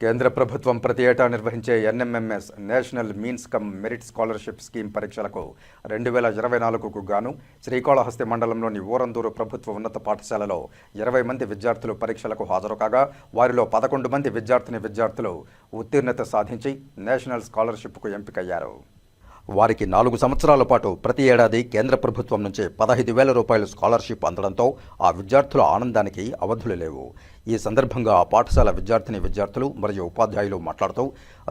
కేంద్ర ప్రభుత్వం ప్రతి ఏటా నిర్వహించే NMMS national means cum merit scholarship scheme పరీక్షలకు రెండు వేల ఇరవై నాలుగుకు గాను శ్రీకాళహస్తి మండలంలోని ఊరందూరు ప్రభుత్వ ఉన్నత పాఠశాలలో ఇరవై మంది విద్యార్థులు పరీక్షలకు హాజరు కాగా వారిలో పదకొండు మంది విద్యార్థిని విద్యార్థులు ఉత్తీర్ణత సాధించి నేషనల్ స్కాలర్షిప్కు ఎంపికయ్యారు. వారికి నాలుగు సంవత్సరాల పాటు ప్రతి ఏడాది కేంద్ర ప్రభుత్వం నుంచి పదహైదు వేల రూపాయల స్కాలర్షిప్ అందడంతో ఆ విద్యార్థుల ఆనందానికి అవధులు లేవు. ఈ సందర్భంగా ఆ పాఠశాల విద్యార్థిని విద్యార్థులు మరియు ఉపాధ్యాయులు మాట్లాడుతూ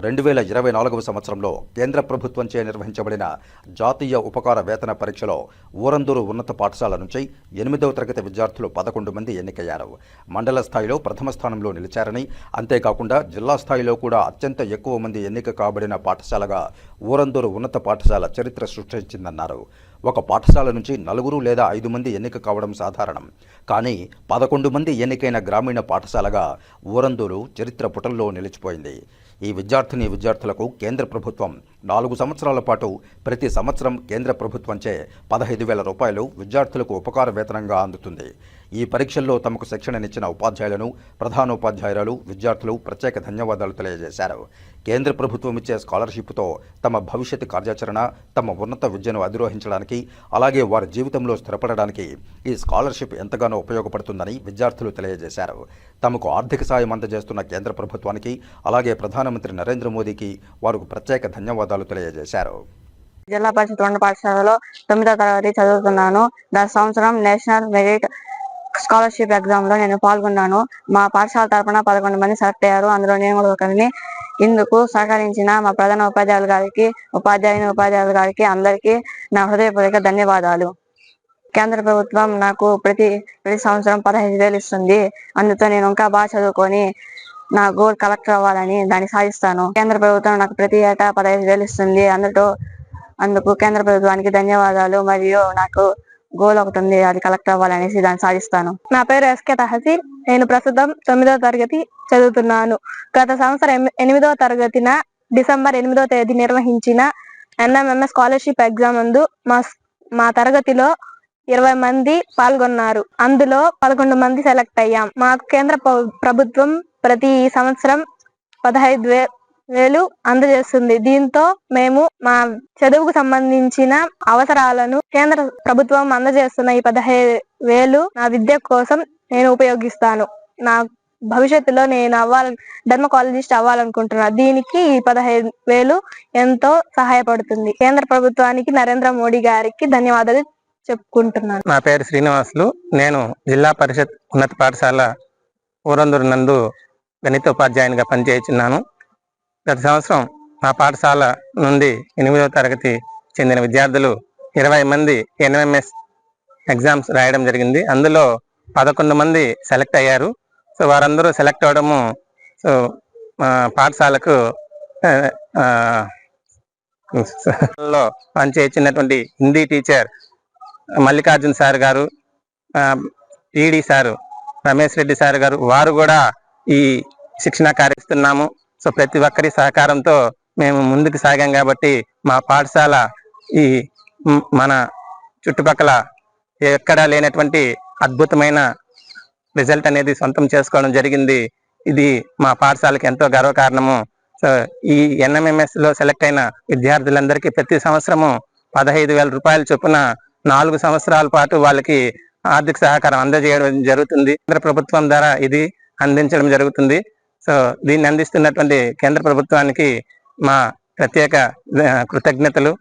రెండు వేల ఇరవై నాలుగవ సంవత్సరంలో కేంద్ర ప్రభుత్వంచే నిర్వహించబడిన జాతీయ ఉపకార వేతన పరీక్షలో ఊరందూరు ఉన్నత పాఠశాల నుంచి ఎనిమిదవ తరగతి విద్యార్థులు పదకొండు మంది ఎన్నికయ్యారు. మండల స్థాయిలో ప్రథమ స్థానంలో నిలిచారని అంతేకాకుండా జిల్లా స్థాయిలో కూడా అత్యంత ఎక్కువ మంది ఎన్నిక కాబడిన పాఠశాలగా ఊరందూరు ఉన్నత పాఠశాల చరిత్ర సృష్టించిందన్నారు. ఒక పాఠశాల నుంచి నలుగురు లేదా ఐదు మంది ఎన్నిక కావడం సాధారణం. కానీ పదకొండు మంది ఎన్నికైన గ్రామీణ పాఠశాలగా ఊరందూరు చరిత్ర పుటల్లో నిలిచిపోయింది. ఈ విద్యార్థిని విద్యార్థులకు కేంద్ర ప్రభుత్వం నాలుగు సంవత్సరాల పాటు ప్రతి సంవత్సరం కేంద్ర ప్రభుత్వంచే పదహైదు వేల రూపాయలు విద్యార్థులకు ఉపకార వేతనంగా అందుతుంది. ఈ పరీక్షల్లో తమకు శిక్షణనిచ్చిన ఉపాధ్యాయులను ప్రధానోపాధ్యాయురాలు విద్యార్థులు ప్రత్యేక ధన్యవాదాలు తెలియజేశారు. కేంద్ర ప్రభుత్వం ఇచ్చే స్కాలర్షిప్తో తమ భవిష్యత్తు కార్యాచరణ తమ ఉన్నత విద్యను అధిరోహించడానికి అలాగే వారి జీవితంలో స్థిరపడడానికి ఈ స్కాలర్షిప్ ఎంతగానో ఉపయోగపడుతుందని విద్యార్థులు తెలియజేశారు. తమకు ఆర్థిక సాయం అందజేస్తున్న కేంద్ర ప్రభుత్వానికి అలాగే ప్రధానమంత్రి నరేంద్ర మోదీకి వారికి ప్రత్యేక ధన్యవాదాలు తెలియజేశారు. జిల్లా పరిషత్ ఉన్నత పాఠశాలలో తొమ్మిదో తరగతి చదువుతున్నాను. గత సంవత్సరం నేషనల్ మెరిట్ స్కాలర్షిప్ ఎగ్జామ్లో నేను పాల్గొన్నాను. మా పాఠశాల తరఫున పదకొండు మంది సెలెక్ట్ అయ్యారు. అందులో నేను కూడా ఒకరిని ఇందుకు సహకరించిన మా ప్రధాన ఉపాధ్యాయులు గారికి ఉపాధ్యాయుని ఉపాధ్యాయుల గారికి అందరికీ నా హృదయపూర్వక ధన్యవాదాలు. కేంద్ర ప్రభుత్వం నాకు ప్రతి ప్రతి సంవత్సరం పదహైదు వేలు ఇస్తుంది. అందుతో నేను ఇంకా బాగా చదువుకొని నా గోల్ కలెక్టర్ అవ్వాలని దాన్ని సాధిస్తాను. కేంద్ర ప్రభుత్వం నాకు ప్రతి ఏటా పదహైదు వేలు ఇస్తుంది. అందులో అందుకు కేంద్ర ప్రభుత్వానికి ధన్యవాదాలు. మరియు నాకు గోల్ ఒకటి ఉంది అది కలెక్టర్ అవ్వాలనేసి దాన్ని సాధిస్తాను. నా పేరు ఎస్కే తహసీల్. నేను ప్రస్తుతం తొమ్మిదవ తరగతి చదువుతున్నాను. గత సంవత్సరం ఎనిమిదో ఎనిమిదవ తరగతిన డిసెంబర్ ఎనిమిదవ తేదీ నిర్వహించిన ఎన్ఎంఎంఎస్ స్కాలర్షిప్ ఎగ్జామ్ నందు మా మా తరగతిలో ఇరవై మంది పాల్గొన్నారు. అందులో పదకొండు మంది సెలెక్ట్ అయ్యాం. మాకు కేంద్ర ప్రభుత్వం ప్రతి సంవత్సరం పదహైదు వే వేలు అందజేస్తుంది. దీంతో మేము మా చదువుకు సంబంధించిన అవసరాలను కేంద్ర ప్రభుత్వం అందజేస్తున్న ఈ పదహైదు వేలు నా విద్య కోసం నేను ఉపయోగిస్తాను. నా భవిష్యత్తులో నేను అవ్వాలి డర్మకాలజిస్ట్ అవ్వాలనుకుంటున్నా. దీనికి ఈ పదహైదు వేలు ఎంతో సహాయపడుతుంది. కేంద్ర ప్రభుత్వానికి నరేంద్ర మోడీ గారికి ధన్యవాదాలు చెప్పుకుంటున్నాను. నా పేరు శ్రీనివాసులు. నేను జిల్లా పరిషత్ ఉన్నత పాఠశాల ఊరందరు నందు గణిత ఉపాధ్యాయునిగా పనిచేస్తున్నాను గత సంవత్సరం మా పాఠశాల నుండి ఎనిమిదవ తరగతి చెందిన విద్యార్థులు ఇరవై మంది ఎన్ఎంఎస్ ఎగ్జామ్స్ రాయడం జరిగింది. అందులో పదకొండు మంది సెలెక్ట్ అయ్యారు. సో వారందరూ సెలెక్ట్ అవడము సో మా పాఠశాలకు లో పనిచేసినటువంటి హిందీ టీచర్ మల్లికార్జున్ సార్ గారు ఈడి సారు రమేష్ రెడ్డి సార్ గారు వారు కూడా ఈ శిక్షణ కార్యస్తున్నాము. సో ప్రతి ఒక్కరి సహకారంతో మేము ముందుకు సాగాం కాబట్టి మా పాఠశాల ఈ మన చుట్టుపక్కల ఎక్కడా లేనటువంటి అద్భుతమైన రిజల్ట్ అనేది సొంతం చేసుకోవడం జరిగింది. ఇది మా పాఠశాలకు ఎంతో గర్వకారణము. సో ఈ ఎన్ఎంఎంఎస్లో సెలెక్ట్ అయిన విద్యార్థులందరికీ ప్రతి సంవత్సరము పదహైదు వేల రూపాయల చొప్పున నాలుగు సంవత్సరాల పాటు వాళ్ళకి ఆర్థిక సహకారం అందజేయడం జరుగుతుంది. కేంద్ర ప్రభుత్వం ద్వారా ఇది అందించడం జరుగుతుంది. సో దీన్ని అందిస్తున్నటువంటి కేంద్ర ప్రభుత్వానికి మా ప్రత్యేక కృతజ్ఞతలు.